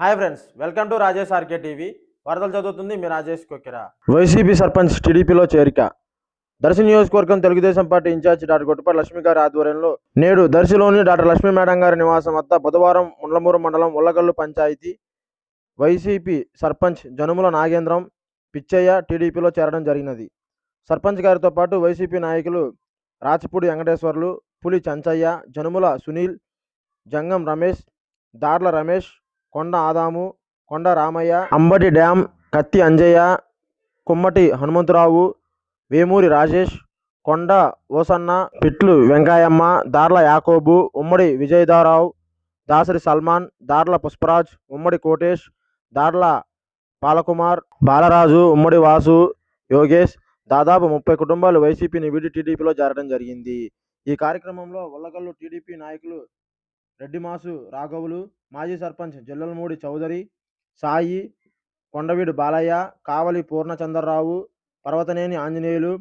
Hi friends welcome to Rajesh RK TV. వార్తలు చదువుతుంది మీ రాజేష్ కొక్కిరా. వైసీపీ సర్పంచ్ టీడీపీలో చేరిక. దర్శి నియోజకవర్గం Telugu Desam party in-charge doctor Gottipati Lakshmi గారి ఆధ్వర్యంలో నేడు దర్శిలోని డాక్టర్ లక్ష్మీ మేడం గారి నివాసం వద్ద బుధవారం ముండ్లమూరు మండలం ఉల్లగల్లు పంచాయతీ వైసీపీ సర్పంచ్ జనుముల నాగేంద్రం పిచ్చయ్య టీడీపీలో చేరడం జరిగినది. సర్పంచ్ గారితో పాటు వైసీపీ నాయకులు రాచపూడి వెంకటేశ్వర్లు పులి చంచయ్య జనుముల సునీల్ జంగం రమేష్ దార్ల రమేష్ కొండ ఆదాము కొండ రామయ్య అంబటి డ్యామ్ కత్తి అంజయ్య కుమ్మటి హనుమంతరావు వేమూరి రాజేష్ కొండ ఓసన్న పిట్లు వెంకాయమ్మ దార్ల యాకోబు ఉమ్మడి విజయదారావు దాసరి సల్మాన్ దార్ల పుష్పరాజ్ ఉమ్మడి కోటేష్ దార్ల పాలకుమార్ బాలరాజు ఉమ్మడి వాసు యోగేష్ దాదాపు ముప్పై కుటుంబాలు వైసీపీని వీడి టీడీపీలో చేరడం జరిగింది. ఈ కార్యక్రమంలో ఉల్లగల్లు టీడీపీ నాయకులు రెడ్డిమాసు రాఘవులు మాజీ సర్పంచ్ జల్లలమూడి చౌదరి సాయి కొండవీడు బాలయ్య కావలి పూర్ణచంద్రరావు పర్వతనేని ఆంజనేయులు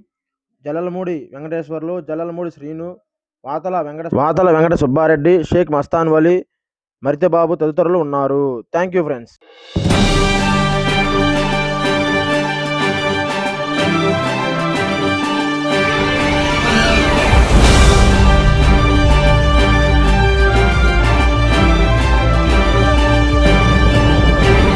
జల్లలమూడి వెంకటేశ్వర్లు జల్లలమూడి శ్రీను వాతల వెంకట వాతల వెంకట సుబ్బారెడ్డి షేక్ మస్తాన్ వలి మరితబాబు తదితరులు ఉన్నారు. Thank you friends.